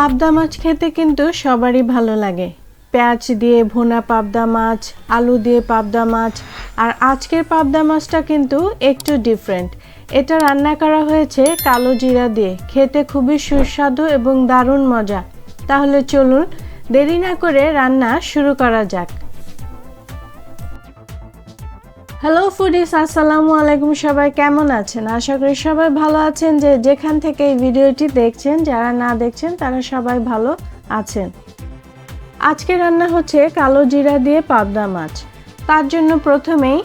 পাবদা মাছ খেতে কিন্তু সবারই ভালো লাগে। পেঁয়াজ দিয়ে ভোনা পাবদা মাছ, আলু দিয়ে পাবদা মাছ, আর আজকের পাবদা মাছটা কিন্তু একটু ডিফারেন্ট এটা রান্না করা হয়েছে কালো জিরা দিয়ে। খেতে খুবই সুস্বাদু এবং দারুণ মজা। তাহলে চলুন দেরি না করে রান্না শুরু করা যাক। হ্যালো ফুডিস আসসালামু আলাইকুম সবাই কেমন আছেন? আশা করি সবাই ভালো আছেন যে যেখান থেকে এই ভিডিওটি দেখছেন, যারা না দেখছেন, তারা সবাই ভালো আছেন। আজকে রান্না হচ্ছে কালো জিরা দিয়ে পাবদা মাছ। তার জন্য প্রথমেই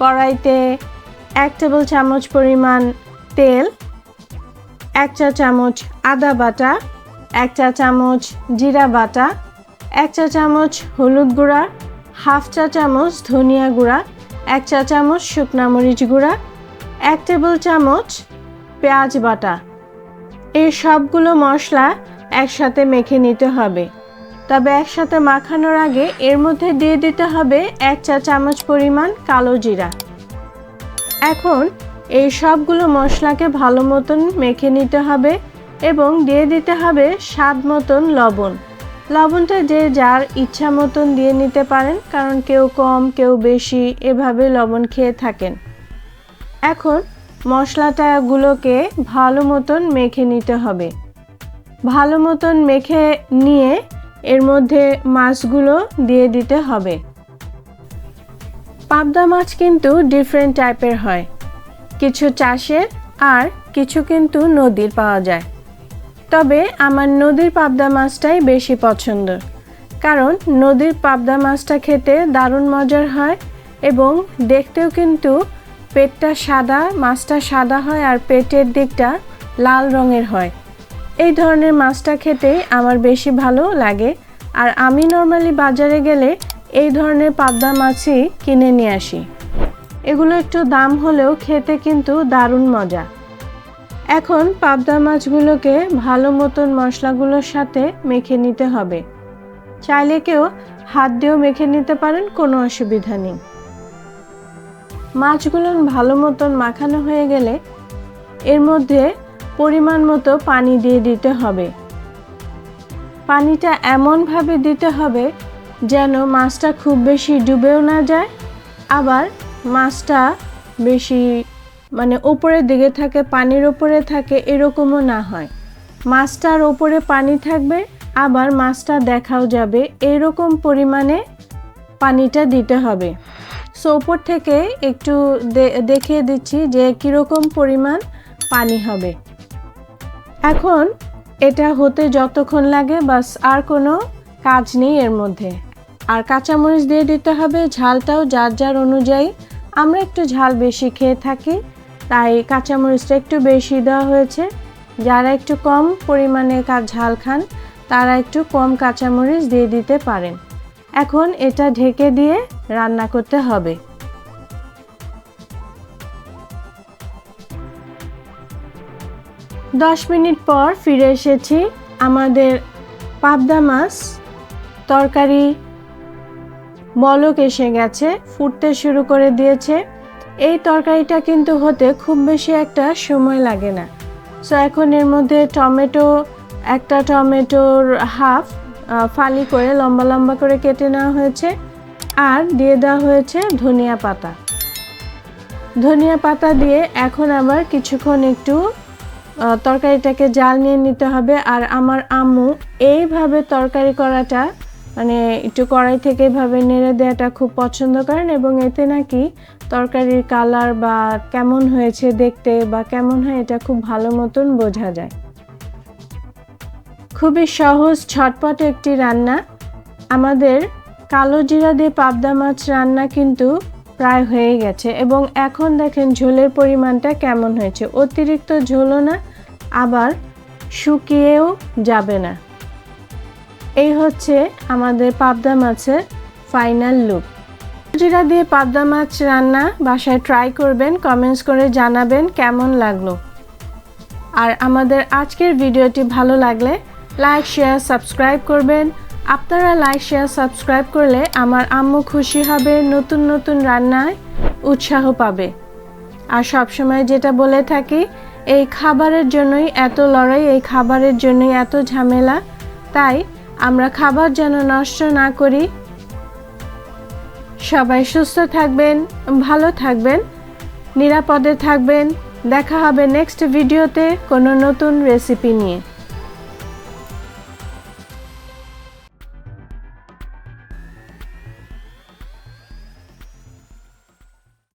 কড়াইতে এক টেবিল চামচ পরিমাণ তেল, এক চা চামচ আদা বাটা, এক চা চামচ জিরা বাটা, এক চা চামচ হলুদ গুঁড়া, হাফ চা চামচ ধনিয়া গুঁড়া এক চা চামচ শুকনা মরিচ গুঁড়া, এক টেবিল চামচ পেঁয়াজ বাটা। এই সবগুলো মশলা একসাথে মেখে নিতে হবে। তবে একসাথে মাখানোর আগে এর মধ্যে দিয়ে দিতে হবে এক চা চামচ পরিমাণ কালো জিরা। এখন এই সবগুলো মশলাকে ভালো মতন মেখে নিতে হবে এবং দিয়ে দিতে হবে স্বাদ মতন লবণ। লবণটা যে যার ইচ্ছা মতন দিয়ে নিতে পারেন, কারণ কেউ কম, কেউ বেশি এভাবে লবণ খেয়ে থাকেন। এখন মশলাটাগুলোকে ভালো মতন মেখে নিতে হবে। ভালো মতন মেখে নিয়ে এর মধ্যে মাছগুলো দিয়ে দিতে হবে। পাবদা মাছ কিন্তু ডিফারেন্ট টাইপের হয়। কিছু চাষের আর কিছু কিন্তু নদীর পাওয়া যায়। তবে আমার নদীর পাবদা মাছটাই বেশি পছন্দ। কারণ নদীর পাবদা মাছটা খেতে দারুণ মজার হয় এবং দেখতেও কিন্তু পেটটা সাদা, মাছটা সাদা হয় আর পেটের দিকটা লাল রঙের হয়। এই ধরনের মাছটা খেতেই আমার বেশি ভালো লাগে আর আমি নর্মালি বাজারে গেলে এই ধরনের পাবদা মাছই কিনে নিয়ে আসি। এগুলো একটু দাম হলেও খেতে কিন্তু দারুণ মজা। এখন পাবদা মাছগুলোকে ভালো মতন মশলাগুলোর সাথে মেখে নিতে হবে। চাইলে কেউ হাত দিয়েও মেখে নিতে পারেন, কোনো অসুবিধা নেই। মাছগুলো ভালো মতন মাখানো হয়ে গেলে এর মধ্যে পরিমাণ মতো পানি দিয়ে দিতে হবে। পানিটা এমনভাবে দিতে হবে যেন মাছটা খুব বেশি ডুবেও না যায়, আবার মাছটা বেশি মানে ওপরের দিকে থাকে, পানির ওপরে থাকে, এরকমও না হয়। মাছটার ওপরে পানি থাকবে, আবার মাছটা দেখাও যাবে, এরকম পরিমাণে পানিটা দিতে হবে। সো ওপর থেকে একটু দেখিয়ে দিচ্ছি যে কীরকম পরিমাণ পানি হবে। এখন এটা হতে যতক্ষণ লাগে, বাস আর কোনো কাজ নেই এর মধ্যে। আর কাঁচামরিচ দিয়ে দিতে হবে, ঝালটাও যার যার অনুযায়ী। আমরা একটু ঝাল বেশি খেয়ে থাকি। তাই কাঁচামরিচটা একটু বেশি দেওয়া হয়েছে। যারা একটু কম পরিমাণে ঝাল খান, তারা একটু কম কাঁচামরিচ দিয়ে দিতে পারেন। এখন এটা ঢেকে দিয়ে রান্না করতে হবে। দশ মিনিট পর ফিরে এসেছি আমাদের পাবদা মাছ তরকারি। বলক এসে গেছে, ফুটতে শুরু করে দিয়েছে। এই তরকারিটা কিন্তু হতে খুব বেশি একটা সময় লাগে না। সো এখন এর মধ্যে টমেটো, একটা টমেটোর হাফ ফালি করে লম্বা লম্বা করে কেটে নেওয়া হয়েছে আর দিয়ে দেওয়া হয়েছে ধনিয়া পাতা। ধনিয়া পাতা দিয়ে এখন আবার কিছুক্ষণ একটু তরকারিটাকে জাল নিয়ে নিতে হবে। আর আমার আম্মু এইভাবে তরকারি করাটা মানে একটু কড়াই থেকে এভাবে নেড়ে দেওয়াটা খুব পছন্দ করেন এবং এতে নাকি তরকারির কালার বা কেমন হয়েছে দেখতে বা কেমন হয় এটা খুব ভালো মতন বোঝা যায়। খুবই সহজ, ছটপট একটি রান্না। আমাদের কালো জিরা দিয়ে পাবদা মাছ রান্না কিন্তু প্রায় হয়ে গেছে এবং এখন দেখেন ঝোলের পরিমাণটা কেমন হয়েছে। অতিরিক্ত ঝোলও না, আবার শুকিয়েও যাবে না। এই হচ্ছে আমাদের পাবদা মাছের ফাইনাল লুক জিরা দিয়ে পাবদা মাছ রান্না বাসায় ট্রাই করবেন কমেন্টস করে জানাবেন কেমন লাগল। আর আমাদের আজকের ভিডিওটি ভালো লাগলে লাইক শেয়ার সাবস্ক্রাইব করবেন। আপনারা লাইক শেয়ার সাবস্ক্রাইব করলে আমার আম্মু খুশি হবে, নতুন নতুন রান্নায় উৎসাহ পাবে। আর সবসময় যেটা বলে থাকি, এই খাবারের জন্যই এত লড়াই, এই খাবারের জন্যই এত ঝামেলা। তাই আমরা খাবার যেন নষ্ট না করি সবাই সুস্থ থাকবেন, ভালো থাকবেন, নিরাপদে থাকবেন। দেখা হবে নেক্সট ভিডিওতে কোনো নতুন রেসিপি নিয়ে।